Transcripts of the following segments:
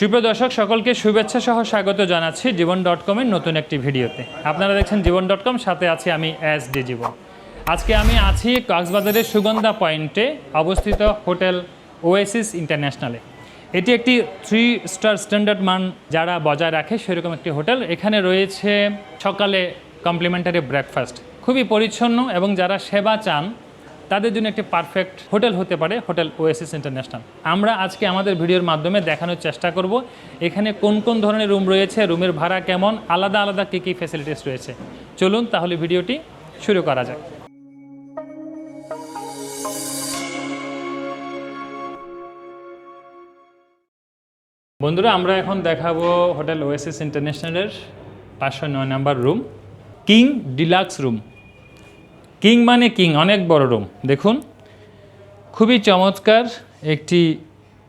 সুপ্রিয় দর্শক, সকলকে শুভেচ্ছা সহ স্বাগত জানাচ্ছি জীবন ডট কমের নতুন একটি ভিডিওতে। আপনারা দেখছেন জীবন ডট কম সাথে আছি আমি এস ডি জীবন। আজকে আমি আছি কক্সবাজারের সুগন্ধা পয়েন্টে অবস্থিত হোটেল ওয়েসিস ইন্টারন্যাশনালে এটি একটি থ্রি স্টার স্ট্যান্ডার্ড মান যারা বজায় রাখে সেরকম একটি হোটেল। এখানে রয়েছে সকালে কমপ্লিমেন্টারি ব্রেকফাস্ট খুবই পরিচ্ছন্ন এবং যারা সেবা চান তাদের জন্য একটি পারফেক্ট হোটেল হতে পারে, হোটেল ওয়েসিস ইন্টারন্যাশনাল আমরা আজকে আমাদের ভিডিওর মাধ্যমে দেখানোর চেষ্টা করব, এখানে কোন কোন ধরনের রুম রয়েছে, রুমের ভাড়া কেমন, আলাদা আলাদা কী কী ফ্যাসিলিটিস রয়েছে। চলুন তাহলে ভিডিওটি শুরু করা যাক। বন্ধুরা, আমরা এখন দেখাবো হোটেল ওয়েসিস ইন্টারন্যাশনালের পাঁচশো নয় number room king deluxe room king মানে কিং, অনেক বড় রুম দেখুন, খুবই চমৎকার একটি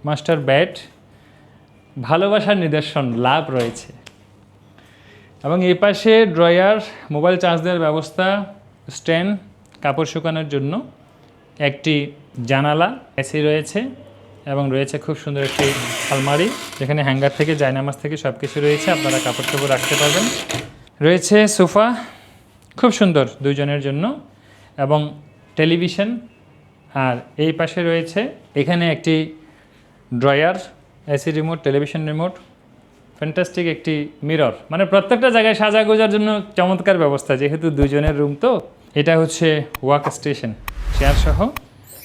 মাস্টার ব্যাট। ভালোবাসার নিদর্শন, লাভ রয়েছে। এবং এই পাশে ড্রয়ার, মোবাইল চার্জ দেওয়ার ব্যবস্থা, স্ট্যান্ড, কাপড় শুকানোর জন্য একটি জানালা, এসি রয়েছে এবং রয়েছে খুব সুন্দর একটি আলমারি, যেখানে হ্যাঙ্গার থেকে, জায়নামাজ থেকে সব কিছু রয়েছে। আপনারা কাপড় চোপড় রাখতে পারবেন। রয়েছে সোফা, খুব সুন্দর দুইজনের জন্য। এবং টেলিভিশন, আর এই পাশে রয়েছে এখানে একটি drawer, AC remote, television remote, fantastic একটি মিরর। মানে প্রত্যেকটা জায়গায় সাজা গোজার জন্য চমৎকার ব্যবস্থা, যেহেতু দুজনের রুম তো। এটা হচ্ছে ওয়ার্ক স্টেশন। চেয়ার সহ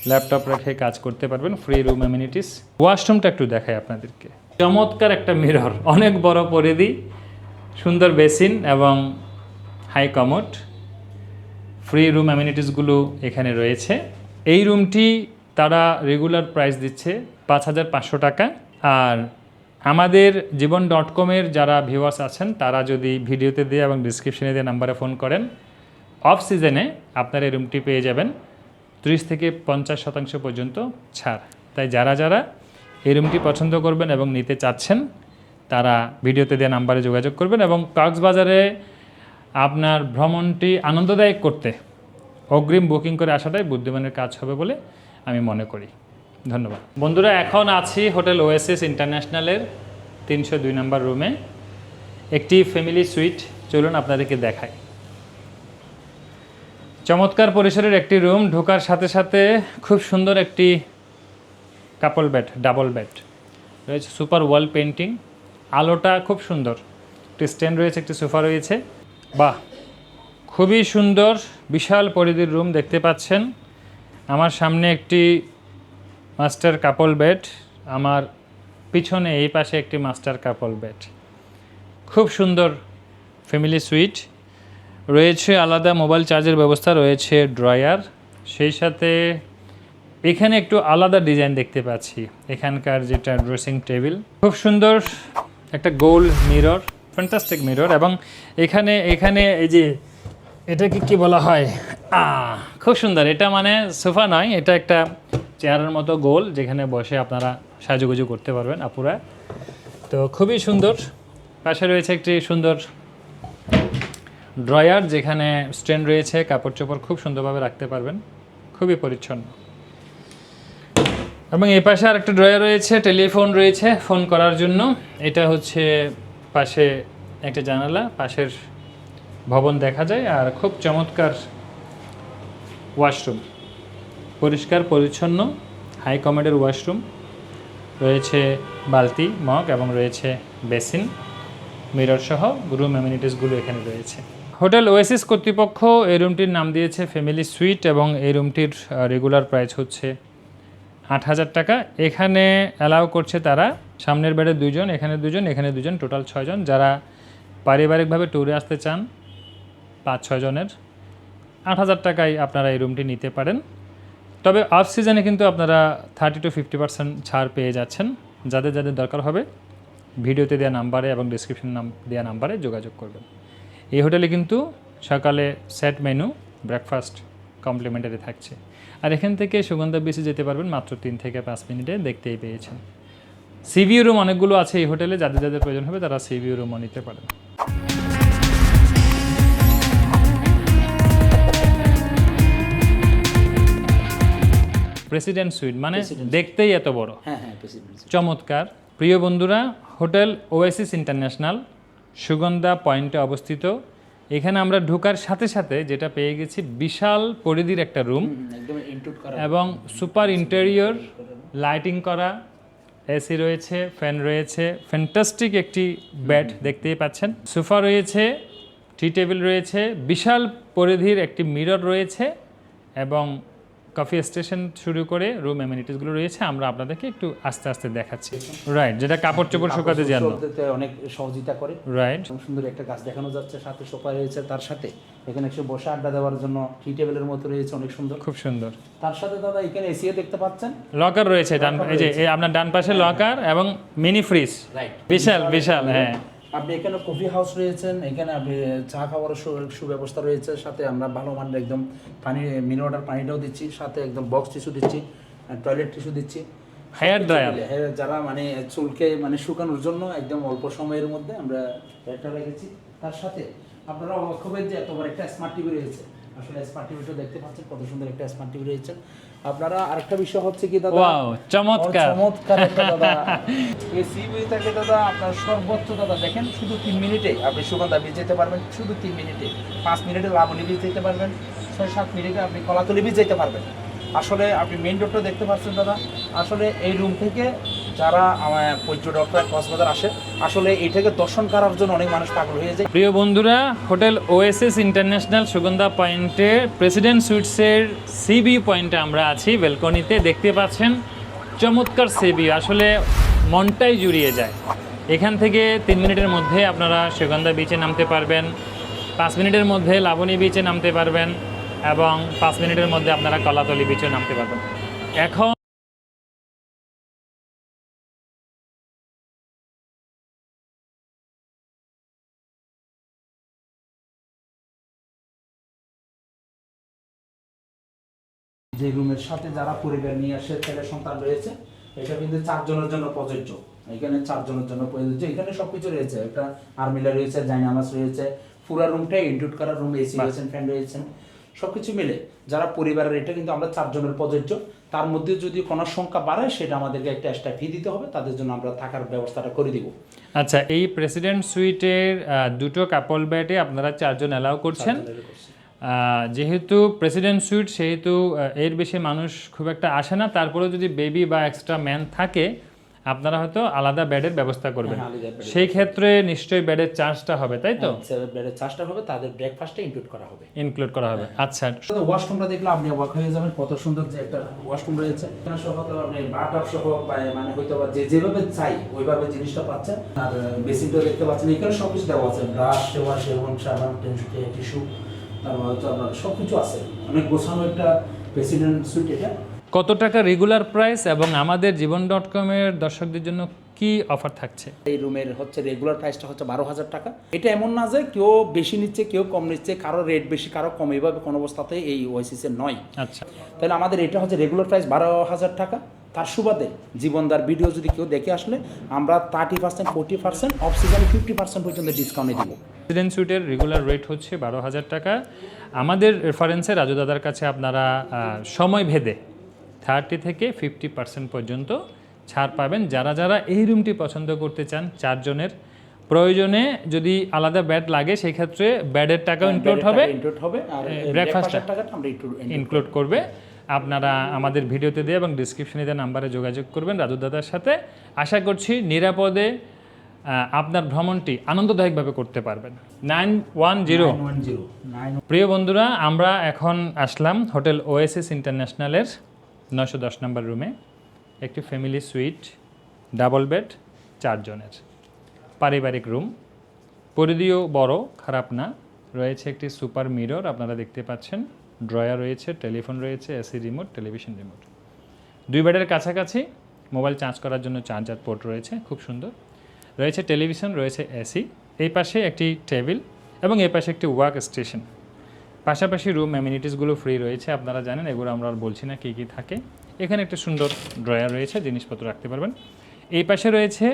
ল্যাপটপ রেখে কাজ করতে পারবেন ফ্রি রুম অ্যামিনিটিস ওয়াশরুমটা একটু দেখাই আপনাদেরকে। চমৎকার একটা মিরর, অনেক বড় পরিধি, সুন্দর বেসিন এবং হাই কমোড ফ্রি রুম অ্যামিনিটিসগুলো এখানে রয়েছে। এই রুমটি তারা রেগুলার প্রাইস দিচ্ছে পাঁচ হাজার পাঁচশো টাকা। আর আমাদের জীবন ডট কমের যারা ভিউয়ার্স আছেন, তারা যদি ভিডিওতে দিয়ে এবং ডিসক্রিপশনে দিয়ে নাম্বারে ফোন করেন অফ সিজনে আপনারা এই রুমটি পেয়ে যাবেন। ত্রিশ থেকে পঞ্চাশ শতাংশ পর্যন্ত ছাড়। তাই যারা যারা এই রুমটি পছন্দ করবেন এবং নিতে চাচ্ছেন, তারা ভিডিওতে দেওয়া নাম্বারে যোগাযোগ করবেন এবং কক্সবাজারে আপনার ভ্রমণটি আনন্দদায়ক করতে। অগ্রিম বুকিং করে আসাটাই বুদ্ধিমানের কাজ হবে বলে আমি মনে করি। ধন্যবাদ। বন্ধুরা, এখন আছি হোটেল ওএসএস ইন্টারন্যাশনালের তিনশো দুই নম্বর রুমে। একটি ফ্যামিলি সুইট, চলুন আপনাদেরকে দেখাই। চমৎকার পরিসরের একটি রুম, ঢোকার সাথে সাথে খুব সুন্দর একটি কাপল বেড, ডাবল বেড। রয়েছে সুপার ওয়াল পেন্টিং আলোটা খুব সুন্দর। একটি স্ট্যান্ড রয়েছে, একটি সোফা রয়েছে। বাহ, খুবই সুন্দর, বিশাল পরিধির রুম দেখতে পাচ্ছেন। আমার সামনে একটি মাস্টার কাপল বেড, আমার পিছনে এই পাশে একটি মাস্টার কাপল বেড। খুব সুন্দর ফ্যামিলি সুইট। রয়েছে আলাদা মোবাইল চার্জের ব্যবস্থা, রয়েছে ড্রয়ার। সেই সাথে এখানে একটু আলাদা ডিজাইন দেখতে পাচ্ছি, এখানকার যেটা ড্রেসিং টেবিল। খুব সুন্দর একটা গোল মিরর। ফ্যান্টাস্টিক মিরর এবং এখানে এখানে এই যে, এটাকে কি বলা হয়? খুব সুন্দর। এটা মানে সোফা নয়, এটা একটা চেয়ারের মতো গোল, যেখানে বসে আপনারা সাজুগুজু করতে পারবেন আপুরা। তো খুবই সুন্দর। পাশে রয়েছে একটি সুন্দর ড্রয়ার, যেখানে স্ট্যান্ড রয়েছে, কাপড় চোপড় খুব সুন্দরভাবে রাখতে পারবেন। খুবই পরিচ্ছন্ন। এবং এই পাশে আর একটা ড্রয়ার রয়েছে, টেলিফোন রয়েছে, ফোন করার জন্য। এটা হচ্ছে পাশে একটা জানালা, পাশের ভবন দেখা যায় আর খুব চমৎকার ওয়াশরুম। পরিষ্কার, পরিচ্ছন্ন, হাই কমেডের ওয়াশরুম। রয়েছে বালতি, মগ এবং রয়েছে বেসিন, মিরর সহ রুম অ্যামিনিটিসগুলো এখানে রয়েছে। হোটেল ওয়েসিস কর্তৃপক্ষ এই রুমটির নাম দিয়েছে ফ্যামিলি সুইট এবং এই রুমটির রেগুলার প্রাইস হচ্ছে আট হাজার টাকা। এখানে অ্যালাউ করছে তারা সামনের বেডে দুজন এখানে দুজন এখানে দুজন টোটাল ছয়জন। যারা পারিবারিকভাবে ট্যুরে আসতে চান, পাঁচ, ছয়জনের, আট হাজার টাকায় আপনারা এই রুমটি নিতে পারেন। তবে অফ সিজনে কিন্তু আপনারা থার্টি টু ফিফটি পার্সেন্ট ছাড় পেয়ে যাচ্ছেন। যাদের যাদের দরকার হবে, ভিডিওতে দেওয়া নাম্বারে এবং ডিসক্রিপশন নাম, দেওয়া নাম্বারে যোগাযোগ করবেন। এই হোটেলে কিন্তু সকালে সেট মেনু ব্রেকফাস্ট কমপ্লিমেন্টারি থাকছে। আর এখান থেকে সুগন্ধা বিচে যেতে পারবেন মাত্র তিন থেকে পাঁচ মিনিটে, দেখতেই পেয়েছেন। সিভিউ রুম অনেকগুলো আছে এই হোটেলে যাদের যাদের প্রয়োজন হবে তারা সিভিউ রুমও নিতে পারেন। প্রেসিডেন্ট সুইট মানে দেখতেই এত বড়। হ্যাঁ হ্যাঁ চমৎকার। প্রিয় বন্ধুরা হোটেল ওয়েসিস ইন্টারন্যাশনাল সুগন্ধা পয়েন্টে অবস্থিত। এখানে আমরা ঢোকার সাথে সাথে যেটা পেয়ে গেছি বিশাল পরিধির একটা রুম এবং সুপার ইন্টেরিয়র লাইটিং করা। এসি রয়েছে ফ্যান রয়েছে ফ্যান্টাস্টিক একটি ব্যাড দেখতেই পাচ্ছেন। সোফা রয়েছে টি টেবিল রয়েছে বিশাল পরিধির একটি মিরর রয়েছে এবং কফি স্টেশন শুরু করে রুম অ্যামিনিটিসগুলো রয়েছে আমরা আপনাদেরকে একটু আস্তে আস্তে দেখাচ্ছি। রাইট যেটা কাপড় চোপড় শুকাতে জানো অনেক সহযোগিতা করে। রাইট সুন্দর একটা গাছ দেখানো যাচ্ছে সাথে সোফা রয়েছে তার সাথে। এখানে একটু বসে আড্ডা দেওয়ার জন্য টি টেবিলের মতো রয়েছে অনেক সুন্দর। খুব সুন্দর। তার সাথে দাদা এখানে এসিও দেখতে পাচ্ছেন। লকার রয়েছে ডান এই যে আপনার ডান পাশে লকার এবং মিনি ফ্রিজ রাইট বিশাল বিশাল হ্যাঁ। আপনি এখানে কফি হাউস রয়েছেন এখানে আপনি চা খাওয়ার সুব্যবস্থা রয়েছে সাথে আমরা ভালো মানের একদম পানি মিনারেল পানিটাও দিচ্ছি সাথে একদম বক্স টিস্যু দিচ্ছি টয়লেট টিস্যু দিচ্ছি। হেয়ার ড্রায়ার হেয়ার যারা মানে চুলকে মানে শুকানোর জন্য একদম অল্প সময়ের মধ্যে আমরা এটা রেখেছি। তার সাথে আপনারা লক্ষ্য যে এতবার একটা স্মার্ট টিভি রয়েছে। আসলে স্মার্ট টিভিটা দেখতে পাচ্ছেন কত সুন্দর একটা স্মার্ট টিভি রয়েছে। আপনারা আরেকটা বিষয় হচ্ছে কি দাদা? ওয়াও চমৎকার। চমৎকার একটা দাদা। এই সিবিই থেকে দাদা আপনার সর্বোচ্চ দাদা দেখেন শুধু তিন মিনিটে আপনি সুগন্ধা বীজ যেতে পারবেন শুধু তিন মিনিটে। পাঁচ মিনিটে লাবণী বীজ যেতে পারবেন ছয় সাত মিনিটে আপনি কলাতলি বীজ যেতে পারবেন। আসলে আপনি মেইন রোডটা দেখতে পাচ্ছেন দাদা। আসলে এই রুম থেকে যারা আমার পর্যটকরা কক্সবাজার আসে, আসলে এই থেকে দর্শন করার জন্য অনেক মানুষ পাগল হয়ে যায়। প্রিয় বন্ধুরা, হোটেল ওএসএস ইন্টারন্যাশনাল সুগন্ধা পয়েন্টে প্রেসিডেন্ট সুইটসের সিবি পয়েন্টে আমরা আছি, বেলকনিতে। দেখতে পাচ্ছেন, চমৎকার সিবি। আসলে মনটাই জুড়িয়ে যায়। এখান থেকে তিন মিনিটের মধ্যে আপনারা সুগন্ধা বিচে নামতে পারবেন, পাঁচ মিনিটের মধ্যে লাবণী বিচে নামতে পারবেন, এবং পাঁচ মিনিটের মধ্যে আপনারা কলাতলি বিচে নামতে পারবেন। এখন যে রুমের সাথে যারা পরিবার নিয়ে আসে ছেলে সন্তান রয়েছে এটা কিন্তু চারজনের জন্য প্রযোজ্য। এখানে চারজনের জন্য প্রযোজ্য। এখানে সবকিছু রয়েছে। একটা আর্মিলা রয়েছে জাইনামাস রয়েছে পুরা রুমটা ইনক্লুড করা রুম এসি রয়েছেন ফ্যান রয়েছেন সবকিছু মিলে যারা পরিবারের এটা কিন্তু আমরা চারজনের প্রযোজ্য। তার মধ্যে যদি কোনো সংখ্যা বাড়ে সেটা আমাদেরকে একটা এক্সট্রা ফি দিতে হবে। তাদের জন্য আমরা থাকার ব্যবস্থাটা করে দিব। আচ্ছা এই প্রেসিডেন্ট সুইটের দুটো কাপল বেডে আপনারা চারজন অ্যালাউ করছেন? যেহেতু প্রেসিডেন্ট সুইট সেহেতু এর বেশি মানুষ খুব একটা আসে না। তারপরেও যদি বেবি বা এক্সট্রা ম্যান থাকে আপনারা হয়তো আলাদা বেডের ব্যবস্থা করবেন। হ্যাঁ, সেই ক্ষেত্রে নিশ্চয়ই বেডের চার্জটা হবে তাই তো? বেডের চার্জটা হবে তাদের ব্রেকফাস্টটা ইনক্লুড করা হবে। ইনক্লুড করা হবে আচ্ছা। ওয়াশরুমটা দেখলে আপনি অবাক হয়ে যাবেন কত সুন্দর যে একটা ওয়াশরুম রয়েছে। সহ তো আপনি বাথটাব সহ মানে হয়তো বা যে যেভাবে চাই ওইভাবে জিনিসটা পাচ্ছেন। আর বেসিনটা দেখতে পাচ্ছেন এখানে সব কিছু দেওয়া আছে। ব্রাশ শেওয়ার সেবন সাবান টিস্যু তারপর হচ্ছে আপনার সব কিছু আছে। অনেক গোছানো একটা প্রেসিডেন্ট সুইট এটা। কত টাকা রেগুলার প্রাইস এবং আমাদের জীবন ডট কমের দর্শকদের জন্য কি অফার থাকছে? এই রুমের হচ্ছে রেগুলার প্রাইসটা হচ্ছে বারো হাজার টাকা। এটা এমন না যে কেউ বেশি নিচ্ছে কেউ কম নিচ্ছে কারও রেট বেশি কারও কম। এইভাবে কোনো অবস্থাতে এই ওয়াইসিসের নয়। আচ্ছা। তাহলে আমাদের এটা হচ্ছে রেগুলার প্রাইস বারো হাজার টাকা। তার সুবাদে জীবনদার ভিডিও যদি কেউ দেখে আসলে আমরা thirty percent forty percent off সিজনে ফিফটি পার্সেন্ট পর্যন্ত ডিসকাউন্টে দিব। প্রেসিডেন্ট সুইটের রেগুলার রেট হচ্ছে বারো হাজার টাকা। আমাদের রেফারেন্সে রাজু দাদার কাছে আপনারা সময় ভেদে থার্টি থেকে ফিফটি পার্সেন্ট পর্যন্ত ছাড় পাবেন। যারা যারা এই রুমটি পছন্দ করতে চান চারজনের প্রয়োজনে যদি আলাদা ব্যাড লাগে সেই ক্ষেত্রে ব্যাডের টাকাও ইনক্লুড হবে। ইনক্লুড হবে? ব্রেকফাস্টের টাকাটা আমরা ইনক্লুড করবে। আপনারা আমাদের ভিডিওতে দিয়ে এবং ডিসক্রিপশনে দেওয়া নাম্বারে যোগাযোগ করবেন রাজু দাদার সাথে। আশা করছি নিরাপদে আপনার ভ্রমণটি আনন্দদায়কভাবে করতে পারবেন। Nine one zero. One zero. প্রিয় বন্ধুরা আমরা এখন আসলাম হোটেল ওএসএস ইন্টারন্যাশনালের নয়শো দশ নম্বর রুমে একটি ফ্যামিলি সুইট ডাবল বেড চারজনের। পারিবারিক রুম পরিধিও বড়, খারাপ না। রয়েছে একটি সুপার মিরর আপনারা দেখতে পাচ্ছেন। ড্রয়ার রয়েছে টেলিফোন রয়েছে এসি রিমোট টেলিভিশন রিমোট দুই বেডের কাছাকাছি মোবাইল চার্জ করার জন্য চার্জার পোর্ট রয়েছে, খুব সুন্দর। রয়েছে টেলিভিশন রয়েছে এসি এই পাশে একটি টেবিল এবং এই পাশে একটি ওয়ার্ক স্টেশন পাশাপাশি রুম অ্যামিনিটিসগুলো ফ্রি রয়েছে, আপনারা জানেন, এগুলো আমরা আর বলছি না, কী কী থাকে। এখানে একটা সুন্দর ড্রয়ার রয়েছে, জিনিসপত্র রাখতে পারবেন। এই পাশে রয়েছে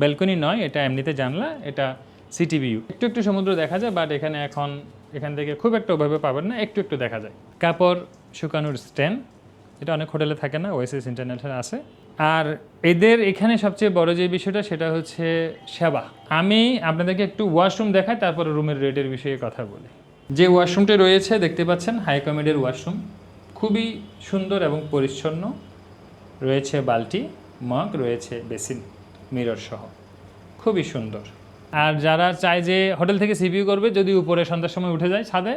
ব্যালকনি নয়, এটা এমনিতে জানলা, এটা সিটি ভিউ একটু একটু সমুদ্র দেখা যায়, বাট এখানে এখন, এখান থেকে খুব একটা ওভাবে পাবেন না, একটু একটু দেখা যায়। কাপড় শুকানোর স্ট্যান্ড, এটা অনেক হোটেলে থাকে না, ওয়েসিস ইন্টারন্যাশনাল আছে। আর এদের এখানে সবচেয়ে বড় যে বিষয়টা, সেটা হচ্ছে সেবা। আমি আপনাদেরকে একটু ওয়াশরুম দেখাই, তারপরে রুমের রেটের বিষয়ে কথা বলি। যে ওয়াশরুমটি রয়েছে, দেখতে পাচ্ছেন হাই কমেডের ওয়াশরুম। খুবই সুন্দর এবং পরিচ্ছন্ন। রয়েছে বালতি, মগ, রয়েছে বেসিন, মিরর সহ। খুবই সুন্দর। আর যারা চায় যে হোটেল থেকে সিভিউ করবে, যদি উপরে সন্ধ্যার সময় উঠে যায় ছাদে,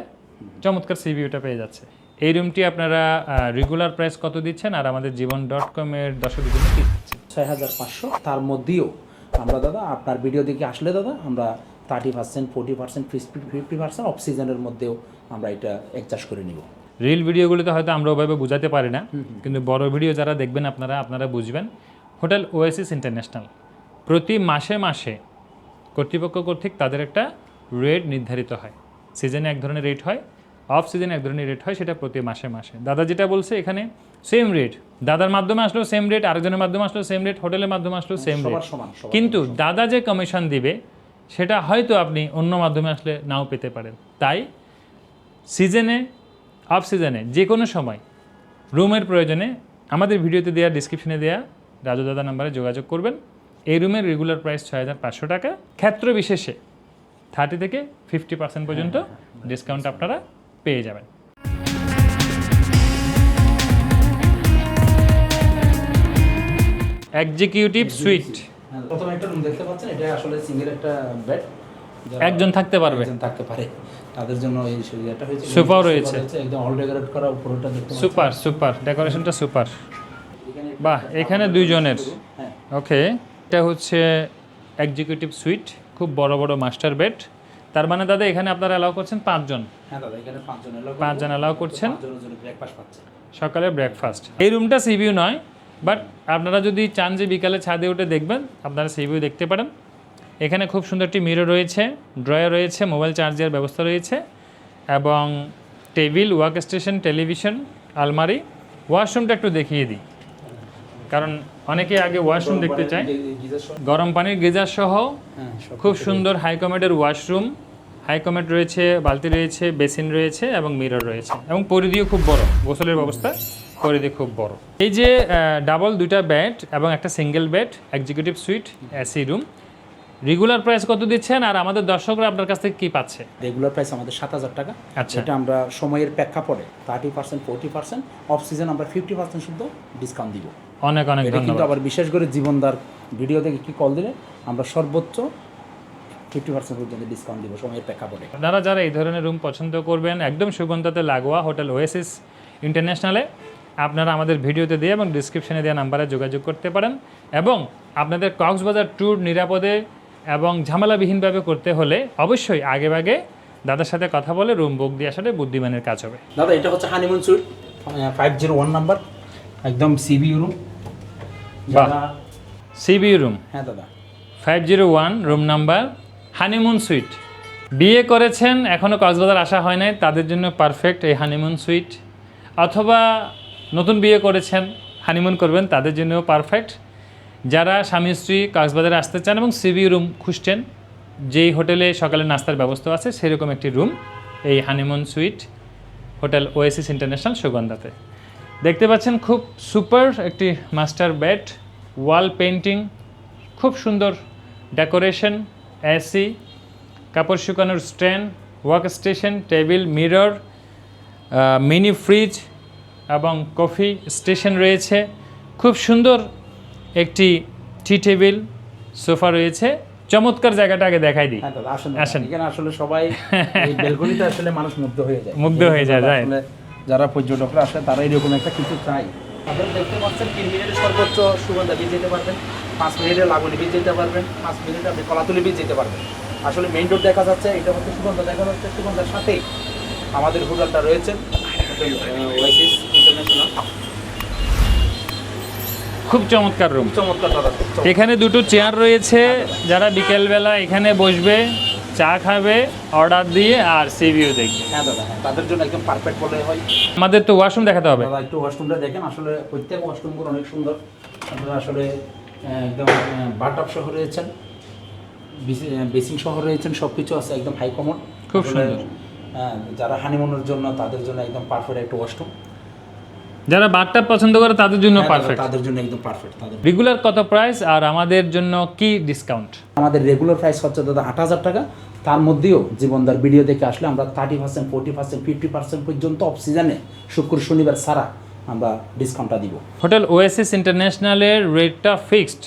চমৎকার সিভিউটা পেয়ে যাচ্ছে। এই রুমটি আপনারা রেগুলার প্রাইস কত দিচ্ছেন আর আমাদের জীবন ডট কমের দর্শকের জন্য কী ছয় হাজার পাঁচশো, তার মধ্যেও আমরা, দাদা আপনার ভিডিও দেখে আসলে, দাদা, আমরা thirty percent forty percent fifty percent off সিজনের মধ্যেও আমরা এটা অ্যাডজাস্ট করে নিব। রিল ভিডিওগুলোতে হয়তো আমরা ওভাবে বোঝাতে পারি না কিন্তু বড় ভিডিও যারা দেখবেন আপনারা আপনারা বুঝবেন। হোটেল ওয়েসিস ইন্টারন্যাশনাল প্রতি মাসে মাসে কর্তৃপক্ষ কর্তৃক তাদের একটা রেট নির্ধারিত হয়। সিজনে এক ধরনের রেট হয় অফ সিজনে এক ধরনের রেট হয় সেটা প্রতি মাসে মাসে। দাদা যেটা বলছে এখানে সেম রেট দাদার মাধ্যমে আসলো সেম রেট আরেকজনের মাধ্যমে আসলো সেম রেট হোটেলের মাধ্যমে আসলো সেম রেট কিন্তু দাদা যে কমিশন দিবে সেটা হয়তো আপনি অন্য মাধ্যমে আসলে নাও পেতে পারেন। তাই সিজনে অফ সিজনে যে কোনো সময়। রুমের প্রয়োজনে আমাদের ভিডিওতে দেওয়া ডিসক্রিপশনে দেওয়া রাজু দাদা নাম্বারে যোগাযোগ করবেন। এই রুমের রেগুলার প্রাইস ছয় হাজার পাঁচশো টাকা। ক্ষেত্র বিশেষে থার্টি থেকে ফিফটি পার্সেন্ট পর্যন্ত ডিসকাউন্ট আপনারা পেয়ে যাবেন। এক্সিকিউটিভ সুইট হ্যাঁ, প্রথমে একটা রুম দেখতে পাচ্ছেন। এটা আসলে সিঙ্গেল একটা বেড একজন থাকতে পারবে। একজন থাকতে পারে। তাদের জন্য এই সুবিধাটা হয়েছে। সোফাও রয়েছে। একদম অল ডেকোরেট করা উপরটা দেখতে সুপার সুপার। ডেকোরেশনটা সুপার। বাহ এখানে দুইজনের। হ্যাঁ। ওকে এটা হচ্ছে এক্সিকিউটিভ সুইট খুব বড় বড় মাস্টার বেড তার মানে দাদা এখানে আপনারা অ্যালাউ করছেন পাঁচজন? হ্যাঁ দাদা এখানে পাঁচজন এলো পাঁচজন অ্যালাউ করছেন। ব্রেকফাস্ট সকালে ব্রেকফাস্ট এই রুমটা সিভিউ নয় বাট আপনারা যদি চান যে বিকালে ছাদে উঠে দেখবেন আপনারা সিভিউ দেখতে পারেন। এখানে খুব সুন্দর একটি মিরর রয়েছে ড্রয়ার রয়েছে মোবাইল চার্জের ব্যবস্থা রয়েছে এবং টেবিল ওয়ার্ক স্টেশন টেলিভিশন আলমারি। ওয়াশরুমটা একটু দেখিয়ে দিই। কারণ অনেকে আগে ওয়াশরুম দেখতে চায়। গরম পানির গিজার সহ খুব সুন্দর হাইকমেডের ওয়াশরুম হাইকমেড রয়েছে, বালতি রয়েছে বেসিন রয়েছে এবং মিরর রয়েছে এবং পরিধিও খুব বড়। গোসলের ব্যবস্থা পরিধি খুব বড়। এই যে ডাবল দুইটা বেড এবং একটা single bed executive suite AC room regular price কত দিচ্ছেন? আর আমাদের দর্শকরা আপনার কাছ থেকে কী পাচ্ছে? রেগুলার প্রাইস আমাদের সাত হাজার টাকা। আচ্ছা। এটা আমরা সময়ের প্রেক্ষাপটে thirty percent forty percent off season আমরা ফিফটি পার্সেন্ট শুদ্ধ ডিসকাউন্ট দিব। অনেক অনেক কিন্তু আবার বিশেষ করে জীবনদার ভিডিও থেকে কি কল দিলে? আমরা সর্বোচ্চ ফিফটি পার্সেন্ট পর্যন্ত ডিসকাউন্ট দিব সময়ের প্রেক্ষাপটে। আপনারা যারা এই ধরনের রুম পছন্দ করবেন একদম সুগন্ধাতে লাগোয়া হোটেল ওয়েসিস ইন্টারন্যাশনালে আপনারা আমাদের ভিডিওতে দিয়ে এবং ডিসক্রিপশনে দেওয়া নাম্বারে যোগাযোগ করতে পারেন। এবং আপনাদের কক্সবাজার ট্যুর নিরাপদে এবং ঝামেলাবিহীনভাবে করতে হলে অবশ্যই আগেভাগে দাদার সাথে কথা বলে রুম বুক দিয়ে আসলে বুদ্ধিমানের কাজ হবে। দাদা এটা হচ্ছে honeymoon suite five zero one number একদম সিবি রুম বাহ। সিবি রুম হ্যাঁ দাদা। Five zero one room number honeymoon suite বিয়ে করেছেন এখনও কক্সবাজার আসা হয় নাই তাদের জন্য পারফেক্ট এই হানিমুন সুইট অথবা নতুন বিয়ে করেছেন হানিমুন করবেন তাদের জন্যও পারফেক্ট যারা স্বামী স্ত্রী কক্সবাজারে আসতে চান এবং সিবি রুম খুঁজছেন, যেই হোটেলে সকালে নাস্তার ব্যবস্থা আছে, সেরকম একটি রুম এই honeymoon suite hotel Oasis International সুগন্ধাতে। দেখতে পাচ্ছেন খুব সুপার একটি মাস্টার বেড, ওয়াল পেন্টিং খুব সুন্দর ডেকোরেশন এসি কাপড় শুকানোর stand work station, table, mirror mini fridge এবং কফি স্টেশন রয়েছে। খুব সুন্দর একটি টি টেবিল সোফা রয়েছে। চমৎকার জায়গাটা আগে দেখাই দিই। হ্যাঁ আসেন। এখানে আসলে সবাই বেলকনিতে আসলে মানুষ মুগ্ধ হয়ে যায়। মুগ্ধ হয়ে যায়, যারা যারা পর্যটকরা আসে তারা এরকম একটা কিছু চাই আপনারা দেখতে পাচ্ছেন তিন মিনিটে সর্বোচ্চ সুগন্ধা বীজ যেতে পারবেন পাঁচ মিনিটে লাগুনি বীজ যেতে পারবেন পাঁচ মিনিটে আপনি কলাতুলি বীজ যেতে পারবেন। আসলে মেইন রোড দেখা যাচ্ছে এটা হচ্ছে সুগন্ধা দেখা যাচ্ছে সুগন্ধার সাথেই আমাদের হোটেলটা রয়েছে হোটেল ওয়াইসিস ইন্টারন্যাশনাল খুব চমৎকার রুম চমৎকার। এখানে দুটো চেয়ার রয়েছে যারা বিকেলবেলা এখানে বসবে চা খাবে অর্ডার দিয়ে আর সিভিউ দেখবে। হ্যাঁ দাদা হ্যাঁ তাদের জন্য একদম পারফেক্ট বলে হয়। আমাদের তো ওয়াশরুম দেখাতে হবে। দাদা একটু ওয়াশরুমটা দেখেন আসলে প্রত্যেক ওয়াশরুমগুলো অনেক সুন্দর। আপনারা আসলে একদম বাটাপ সহ রয়েছেন বেসিং সহ রয়েছেন সব কিছু আছে একদম হাই কমন খুব সুন্দর। যারা হানিমুনের জন্য তাদের জন্য একদম পারফেক্ট একটা ওয়াশরুম যারা বাথটাব পছন্দ করে তাদের জন্য হ্যাঁ, পারফেক্ট তাদের জন্য একদম পারফেক্ট তাদের রেগুলার কত প্রাইস আর আমাদের জন্য কি ডিসকাউন্ট আমাদের রেগুলার প্রাইস হচ্ছে দাদা আট হাজার টাকা। তার মধ্যেও জীবনদার ভিডিও দেখে আসলে আমরা thirty percent forty percent fifty percent পর্যন্ত অফ সিজনে শুক্র শনিবার সারা আমরা ডিসকাউন্টটা দিব। হোটেল ওএসএস ইন্টারন্যাশনালের রেটটা ফিক্সড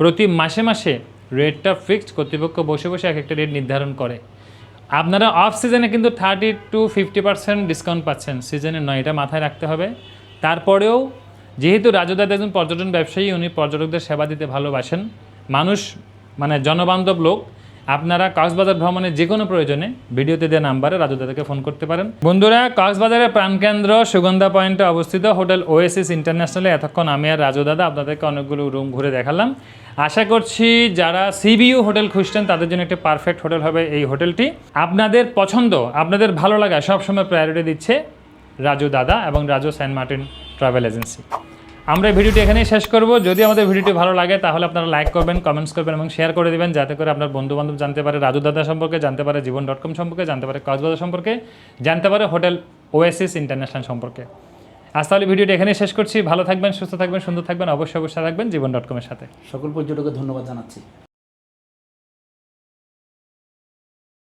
প্রতি মাসে মাসে রেটটা ফিক্সড কর্তৃপক্ষ বসে বসে এক একটা রেট নির্ধারণ করে। আপনারা অফ সিজনে কিন্তু thirty to fifty percent discount পাচ্ছেন। সিজনে নয় এটা মাথায় রাখতে হবে। তারপরেও যেহেতু রাজুদাদ একজন পর্যটন ব্যবসায়ী, উনি পর্যটকদের সেবা দিতে ভালোবাসেন। মানুষ মানে জনবান্ধব লোক, আপনারা কক্সবাজার ভ্রমণের যে কোনো প্রয়োজনে ভিডিওতে দেওয়া নাম্বারে রাজু দাদাকে ফোন করতে পারেন। বন্ধুরা, কক্সবাজারের প্রাণকেন্দ্র সুগন্ধা পয়েন্টে অবস্থিত হোটেল ওএসএস ইন্টারন্যাশনালে এতক্ষণ আমি আর রাজু দাদা আপনাদেরকে অনেকগুলো রুম ঘুরে দেখালাম। আশা করছি যারা সিবিইউ হোটেল খুঁজছেন, তাদের জন্য একটি পারফেক্ট হোটেল হবে এই হোটেলটি। আপনাদের পছন্দ, আপনাদের ভালো লাগা সবসময় প্রায়োরিটি দিচ্ছে। রাজু দাদা এবং Raju Saint Martin travel agency. আমরা ভিডিওটি এখানেই শেষ করব। যদি আমাদের ভিডিওটি ভালো লাগে, তাহলে আপনারা লাইক করবেন কমেন্টস করবেন এবং শেয়ার করে দিবেন, যাতে করে আপনার বন্ধু বান্ধব জানতে পারে রাজু দাদা সম্পর্কে, জানতে পারে জীবন ডট কম সম্পর্কে, জানতে পারে কক্সবাজার সম্পর্কে, জানতে পারে হোটেল ওএসএস ইন্টারন্যাশনাল সম্পর্কে। আজ তাহলে ভিডিওটি এখানেই শেষ করছি। ভালো থাকবেন, সুস্থ থাকবেন, সুন্দর থাকবেন, অবশ্যই অবশ্যই থাকবেন জীবন ডট কমের সাথে। সকল পর্যটকের ধন্যবাদ জানাচ্ছি।